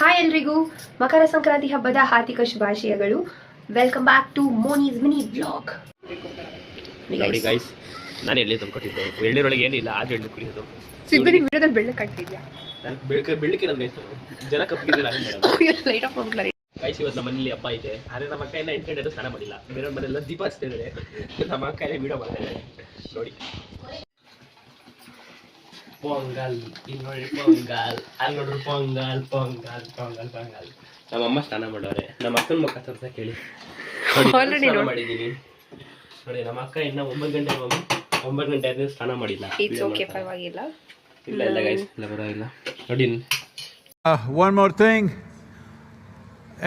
Hi ಎಲ್ರಿಗೂ. ಮಕರ ಸಂಕ್ರಾಂತಿ ಹಬ್ಬದ ಹಾರ್ದಿಕ ಶುಭಾಶಯಗಳು. Welcome back to Moni's mini blog ನೋಡಿ ಗೈಸ್ ನಾನು ಎಳ್ಳಿ ತಂದ್ಕೊಟ್ಟಿದ್ದೆ? ಎಳ್ಳಿರೊಳಗೆ ಏನಿಲ್ಲ ಆಗ ಎಳ್ಳು ಕುಡಿಯೋದು. ಸಿಬ್ಬನಿ ವಿಡಿಯೋದಲ್ಲಿ ಬೆಳ್ಳ ಕಟ್ಟಿದ್ಯಾ ಬೆಳಕ ಹೆಸರು ಜನ ಕಪ್ಪಿದ್ದಿಲ್ಲ ಲೈಟ್ ಆಫ್ ಮಾಡ್ಬಿಡ್ಲಾರಿ ಗೈಸ್ ಇವತ್ತು ನಮ್ಮ ಮನೇಲಿ ಹಬ್ಬ ಇದೆ. ಆದ್ರೆ ನಮ್ಮ ಅಕ್ಕ ಎಲ್ಲ ಎಂಟು ಸ್ನಾನ ಮಾಡಿಲ್ಲ. ಬೇರೆ ಮನೆಯೆಲ್ಲ ದೀಪ ಹಚ್ತಿದ್ದಾರೆ. ನಮ್ಮ ಅಕ್ಕ ಎಲ್ಲ ವಿಡಿಯೋ ಮಾಡ್ತಾ ಇದ್ದಾರೆ ನೋಡಿ. ಪೊಂಗಲ್ ಇಲ್ಲಿ ನೋಡಿ ಪೊಂಗಲ್ ಅಲ್ಲಿ ನೋಡ್ರಿ ಪೊಂಗಲ್ ಪೊಂಗಲ್ ಪೊಂಗಲ್ ಪೊಂಗಲ್ ನಮ್ಮ ಅಮ್ಮ ಸ್ನಾನ ಮಾಡೋರೆ. ನಮ್ಮ ಅಕ್ಕನ ಮುಖ ತೋರ್ಸಕ್ ಹೇಳಿ ನೋಡಿ, ನಾನು Already ಸ್ನಾನ ನೋಡಿ. ಮಾಡಿದ್ದೀನಿ ನೋಡಿ ನಮ್ಮ ಅಕ್ಕ ಇನ್ನ ಒಂಬತ್ತು ಗಂಟೆ ಮಮ್ಮಿ ಒಂಬತ್ತು ಗಂಟೆ ಆದ್ಮೇಲೆ ಸ್ನಾನ ಮಾಡಿಲ್ಲ. ಇಟ್ಸ್ Video ಓಕೆ ಮಾಡ್ತಾ ಪರವಾಗಿಲ್ಲ. ಇಲ್ಲ ಇಲ್ಲ ಗೈಸ್ ಇಲ್ಲ ಪರವಾಗಿಲ್ಲ. ನೋಡಿ. Uh, one more thing.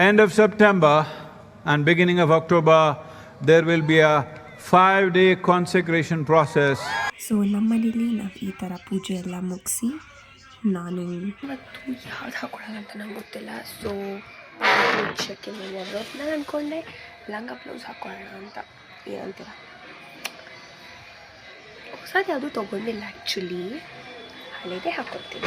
End of September and beginning of October, there will be a five-day consecration process. So ನಮ್ಮನೇಲಿ ನಾವು ಈ ಥರ ಪೂಜೆ ಎಲ್ಲ ಮುಗಿಸಿ ನಾನು ಮತ್ತು ಯಾವ್ದು ಹಾಕೊಳ್ಳೋಣ ಅಂತ ನಂಗೆ ಗೊತ್ತಿಲ್ಲ. ಸೊ ಚೆಕ್ ನಾನು ಅಂದ್ಕೊಂಡೆ ಲಂಗ ಬ್ಲೌಸ್ ಹಾಕೊಳ್ಳೋಣ ಅಂತ. ಏನಂತೀರ ಹೊಸದು ಯಾವುದು ತೊಗೊಂಡಿಲ್ಲ ಆ್ಯಕ್ಚುಲಿ ಹಳೇದೇ ಹಾಕೊಳ್ತೀನಿ.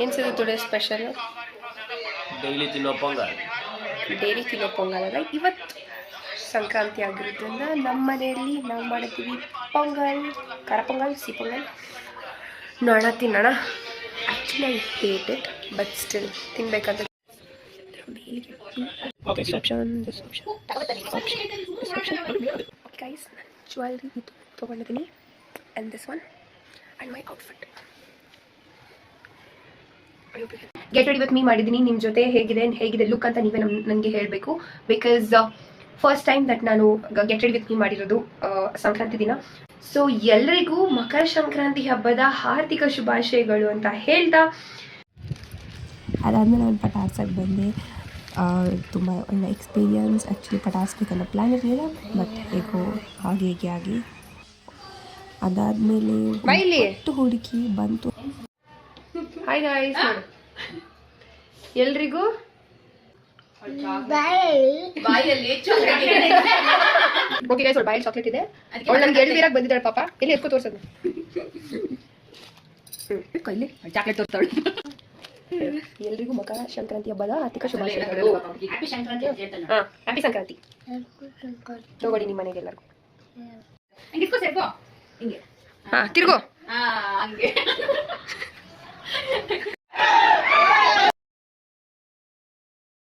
ಏನು ಸಿಗುತ್ತೆ ಟುಡೇ ಸ್ಪೆಷಲ್ ಡೈಲಿ ತಿನ್ನೋ ಪೊಂಗಲ್ ಡೈಲಿ ತಿನ್ನೋ ಪೊಂಗಲ್ ಅಲ್ಲ? ಇವತ್ತು ಸಂಕ್ರಾಂತಿ ಆಗಿರೋದ್ರಿಂದ ನಮ್ಮ ಮನೆಯಲ್ಲಿ ನಾವು ಮಾಡ್ತೀವಿ ಪೊಂಗಲ್ ಕರ ಪೊಂಗಲ್ ಸಿ ಪೊಂಗಲ್. ನೋಡೋಣ ತಿನ್ನೋಣ. Actually I hate it but still ತಿನ್ಬೇಕಂತ guys jewellery ಇದು ತೊಗೊಂಡಿದ್ದೀನಿ. And this one and my outfit get ready with me ಮಾಡಿದ್ದೀನಿ. ನಿಮ್ಮ ಜೊತೆ ಹೇಗಿದೆ ಹೇಗಿದೆ ಲುಕ್ ಅಂತ ನೀವೇ ನಮ್ ನನಗೆ ಹೇಳಬೇಕು. ಬಿಕಾಸ್ ಫಸ್ಟ್ ಟೈಮ್ ದಟ್ ನಾನು ಗೆಟ್ ರೆಡಿ ವಿತ್ ಮೀ ಮಾಡಿರೋದು ಸಂಕ್ರಾಂತಿ ದಿನ. ಸೊ ಎಲ್ಲರಿಗೂ ಮಕರ ಸಂಕ್ರಾಂತಿ ಹಬ್ಬದ ಹಾರ್ದಿಕ ಶುಭಾಶಯಗಳು ಅಂತ ಹೇಳ್ತಾ ಅದಾದಮೇಲೆ ನಾನು ಪಟಾಸಕ್ಕೆ ಬಂದೆ. ತುಂಬ ಒಳ್ಳೆ ಎಕ್ಸ್ಪೀರಿಯನ್ಸ್ ಆ್ಯಕ್ಚುಲಿ ಪಟಾರ್ಸ್ಬೇಕನ್ನೋ ಪ್ಲ್ಯಾನ್ ಇರಲಿಲ್ಲ ಬಟ್ ಹೇಗೋ ಹಾಗೆ ಹೇಗೆ ಆಗಿ. ಅದಾದಮೇಲೆ. ಹುಡುಕಿ ಬಂತು. ಹಾಯ್ ಗಾಯ್ಸ್ ಎಲ್ರಿಗೂ? ಓಕೆ ಗೈಸ್ ಬಾಯಲ್ಲಿ ಚಾಕ್ಲೇಟ್ ಇದೆ. ಅವಳು ನನ್ಗೆ ಎಳ್ವೀರಾಗಿ ಬಂದಿದ್ದಾಳೆ ಪಾಪ. ಎಲ್ಲಿ ಎತ್ಕೊ ತೋರ್ಸೋದು? ಕೈಲಿ ಚಾಕ್ಲೇಟ್ ತೋರ್ತಾಳು. ಎಲ್ರಿಗೂ ಮಕರ ಸಂಕ್ರಾಂತಿ ಹಬ್ಬದ ಆರ್ಥಿಕ ಶುಭಾಶಯಗಳು. ಹ್ಯಾಪಿ ಸಂಕ್ರಾಂತಿ ತಗೊಳ್ಳಿ ನಿಮ್ಮ ಮನೆಗೆ ಎಲ್ಲರಿಗೂ. ಹಾ ತಿರ್ಗೋ.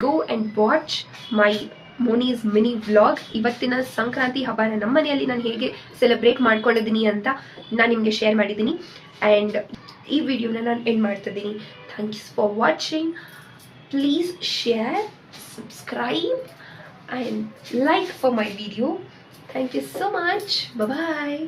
Go and watch my Moni's mini vlog ಇವತ್ತಿನ ಸಂಕ್ರಾಂತಿ ಹಬ್ಬನ ನಮ್ಮ ಮನೆಯಲ್ಲಿ ನಾನು ಹೇಗೆ ಸೆಲೆಬ್ರೇಟ್ ಮಾಡ್ಕೊಂಡಿದ್ದೀನಿ ಅಂತ ನಾನು ನಿಮಗೆ ಶೇರ್ ಮಾಡಿದ್ದೀನಿ. ಆ್ಯಂಡ್ ಈ ವಿಡಿಯೋನ ನಾನು ಎಂಡ್ ಮಾಡ್ತಿದ್ದೀನಿ. You for watching please share subscribe and like for my video thank you so much bye